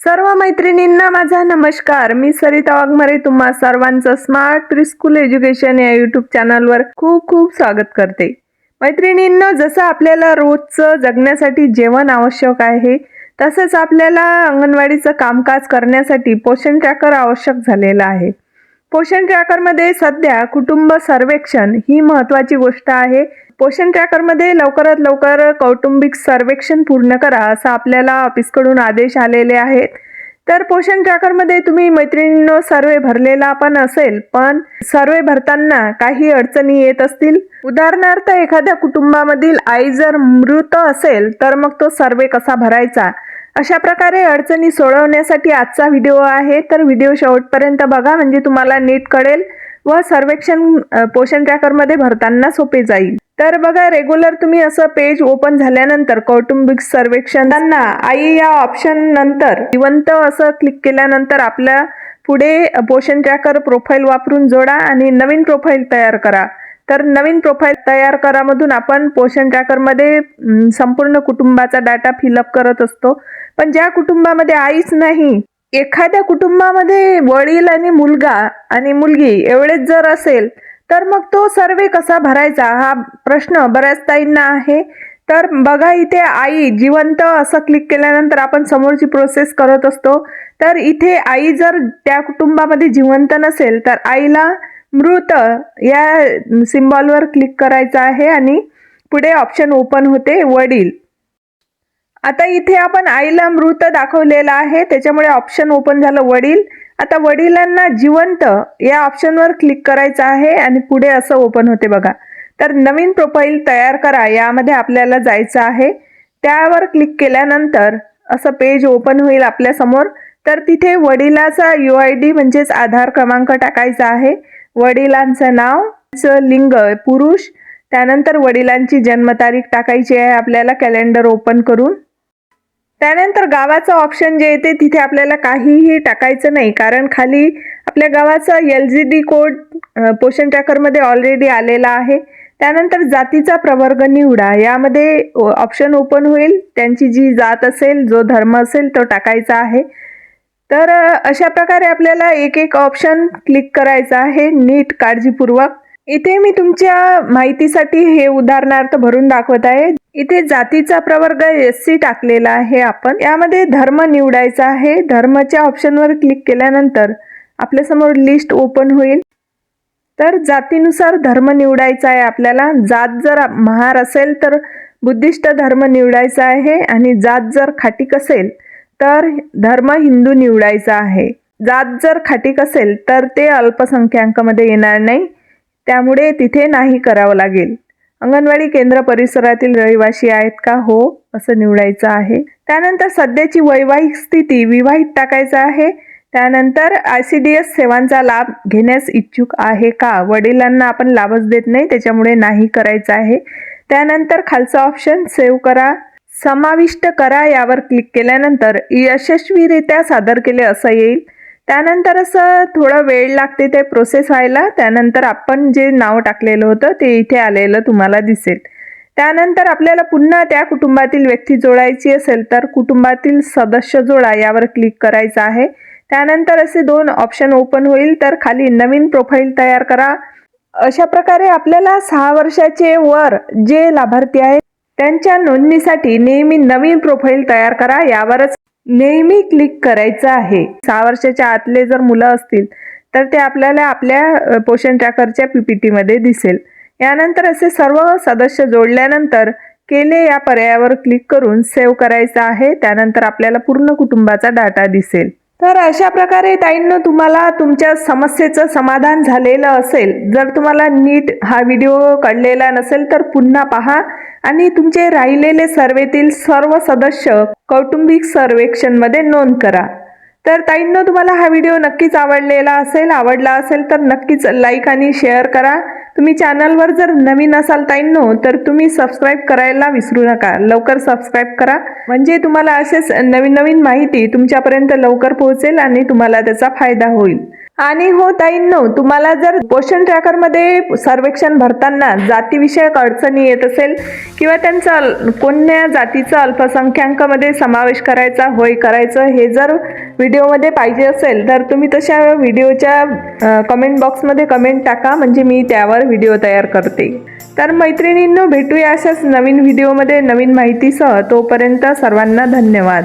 सर्व मैत्रिणींना माझा नमस्कार. मी सरिता वाघमारे तुम्हा सर्वांचं स्मार्ट प्रिस्कूल एज्युकेशन या यूट्यूब चॅनलवर खूप खूप स्वागत करते. मैत्रिणींना जसं आपल्याला रोजचं जगण्यासाठी जेवण आवश्यक आहे तसंच आपल्याला अंगणवाडीचं कामकाज करण्यासाठी पोषण ट्रॅकर आवश्यक झालेलं आहे. पोषण ट्रॅकरमध्ये सध्या कुटुंब सर्वेक्षण ही महत्त्वाची गोष्ट आहे. पोषण ट्रॅकरमध्ये लवकरात लवकर कौटुंबिक सर्वेक्षण पूर्ण करा असं आपल्याला ऑफिसकडून आदेश आलेले आहेत. तर पोषण ट्रॅकरमध्ये तुम्ही मैत्रिणींनो सर्वे भरलेला पण असेल पण सर्वे भरताना काही अडचणी येत असतील? उदाहरणार्थ एखाद्या कुटुंबामधील आई जर मृत असेल तर मग तो सर्वे कसा भरायचा? अशा प्रकारे अडचणी सोडवण्यासाठी आजचा व्हिडिओ आहे. तर व्हिडिओ शेवटपर्यंत बघा म्हणजे तुम्हाला नीट कळेल व सर्वेक्षण पोषण ट्रॅकरमध्ये भरताना सोपे जाईल. तर बघा रेग्युलर तुम्ही असं पेज ओपन झाल्यानंतर कौटुंबिक सर्वेक्षणांना आई या ऑप्शन नंतर जिवंत असं क्लिक केल्यानंतर आपल्या पुढे पोषण ट्रॅकर प्रोफाईल वापरून जोडा आणि नवीन प्रोफाईल तयार करा. तर नवीन प्रोफाईल तयार करामधून आपण पोषण ट्रॅकरमध्ये संपूर्ण कुटुंबाचा डाटा फिलअप करत असतो. पण ज्या कुटुंबामध्ये आईच नाही एखाद्या कुटुंबामध्ये वडील आणि मुलगा आणि मुलगी एवढेच जर असेल तर मग तो सर्वे कसा भरायचा हा प्रश्न बऱ्याच ताईंना आहे. तर बघा इथे आई जिवंत असं क्लिक केल्यानंतर आपण समोरची प्रोसेस करत असतो. तर इथे आई जर त्या कुटुंबामध्ये जिवंत नसेल तर आईला मृत या सिम्बॉलवर क्लिक करायचं आहे आणि पुढे ऑप्शन ओपन होते वडील. आता इथे आपण आईला मृत दाखवलेला आहे त्याच्यामुळे ऑप्शन ओपन झालं वडील. आता वडिलांना जिवंत या ऑप्शनवर क्लिक करायचं आहे आणि पुढे असं ओपन होते बघा. तर नवीन प्रोफाईल तयार करा यामध्ये आपल्याला जायचं आहे. त्यावर क्लिक केल्यानंतर असं पेज ओपन होईल आपल्यासमोर. तर तिथे वडिलाचा यू आय डी म्हणजेच आधार क्रमांक टाकायचा आहे. वडिलांचं नाव लिंग पुरुष. त्यानंतर वडिलांची जन्मतारीख टाकायची आहे आपल्याला कॅलेंडर ओपन करून. त्यानंतर गावाचं ऑप्शन जे येते तिथे आपल्याला काहीही टाकायचं नाही. कारण खाली आपल्या गावाचा एल जी डी कोड पोषण ट्रॅकरमध्ये ऑलरेडी आलेला आहे. त्यानंतर जातीचा प्रवर्ग निवडा. यामध्ये ऑप्शन ओपन होईल. त्यांची जी जात असेल जो धर्म असेल तो टाकायचा आहे. तर अशा प्रकारे आपल्याला एक एक ऑप्शन क्लिक करायचा आहे नीट काळजीपूर्वक. इथे मी तुमच्या माहितीसाठी हे उदाहरणार्थ भरून दाखवत आहे. इथे जातीचा प्रवर्ग एस सी टाकलेला आहे आपण. यामध्ये धर्म निवडायचा आहे. धर्मच्या ऑप्शनवर क्लिक केल्यानंतर आपल्यासमोर लिस्ट ओपन होईल. तर जातीनुसार धर्म निवडायचा आहे आपल्याला. जात जर महार असेल तर बुद्धिस्ट धर्म निवडायचा आहे आणि जात जर खाटीक असेल तर धर्म हिंदू निवडायचा आहे. जात जर खाटीक असेल तर ते अल्पसंख्याकामध्ये येणार नाही. त्यामुळे तिथे नाही करावं लागेल. अंगणवाडी केंद्र परिसरातील रहिवासी आहेत का? हो असं निवडायचं आहे. त्यानंतर सध्याची वैवाहिक स्थिती विवाहित टाकायचं आहे. त्यानंतर आय सी डी एस सेवांचा लाभ घेण्यास इच्छुक आहे का? वडिलांना आपण लाभच देत नाही त्याच्यामुळे नाही करायचं आहे. त्यानंतर खालचा ऑप्शन सेव्ह करा. समाविष्ट करा यावर क्लिक केल्यानंतर यशस्वीरित्या सादर केले असं येईल. त्यानंतर असं थोडा वेळ लागते ते प्रोसेस व्हायला. त्यानंतर आपण जे नाव टाकलेलं होतं ते इथे आलेलं तुम्हाला दिसेल. त्यानंतर आपल्याला पुन्हा त्या कुटुंबातील व्यक्ती जोडायची असेल तर कुटुंबातील सदस्य जोडा यावर क्लिक करायचं आहे. त्यानंतर असे दोन ऑप्शन ओपन होईल. तर खाली नवीन प्रोफाईल तयार करा. अशा प्रकारे आपल्याला सहा वर्षाचे वर जे लाभार्थी आहेत त्यांच्या नोंदणीसाठी नेहमी नवीन प्रोफाईल तयार करा यावरच नेहमी क्लिक करायचं आहे. सहा वर्षाच्या आतले जर मुलं असतील तर ते आपल्याला आपल्या पोषण ट्रॅकरच्या पीपीटी दिसेल. यानंतर असे सर्व सदस्य जोडल्यानंतर केले या पर्यायावर क्लिक करून सेव्ह करायचं आहे. त्यानंतर आपल्याला पूर्ण कुटुंबाचा डाटा दिसेल. तर अशा प्रकारे ताईंनो तुम्हाला तुमच्या समस्येचं समाधान झालेलं असेल जर तुम्हाला नीट हा व्हिडिओ कळलेला नसेल तर पुन्हा पहा. आणि तुमचे राहिलेले सर्वेतील सर्व सदस्य कौटुंबिक सर्वेक्षणमध्ये नोंद करा. तर ताईंनो तुम्हाला हा व्हिडिओ नक्कीच आवडलेला असेल आवडला असेल तर नक्कीच लाईक आणि शेअर करा. तुम्ही चॅनलवर जर नवीन असाल ताईंनो तर तुम्ही सबस्क्राईब करायला विसरू नका. लवकर सबस्क्राईब करा. म्हणजे तुम्हाला असेच नवीन नवीन माहिती तुमच्यापर्यंत लवकर पोहोचेल आणि तुम्हाला त्याचा फायदा होईल. आणि हो ताईंनो तुम्हाला जर पोषण ट्रॅकरमध्ये सर्वेक्षण भरताना जातीविषयक अडचणी येत असेल किंवा त्यांचा कोणत्या जातीचा अल्पसंख्याकामध्ये समावेश करायचा होय करायचं हे जर व्हिडिओमध्ये पाहिजे असेल तर तुम्ही तशा व्हिडिओच्या कमेंट बॉक्समध्ये कमेंट टाका म्हणजे मी त्यावर व्हिडिओ तयार करते. तर मैत्रिणींनो भेटूया अशाच नवीन व्हिडिओमध्ये नवीन माहितीसह. तोपर्यंत सर्वांना धन्यवाद.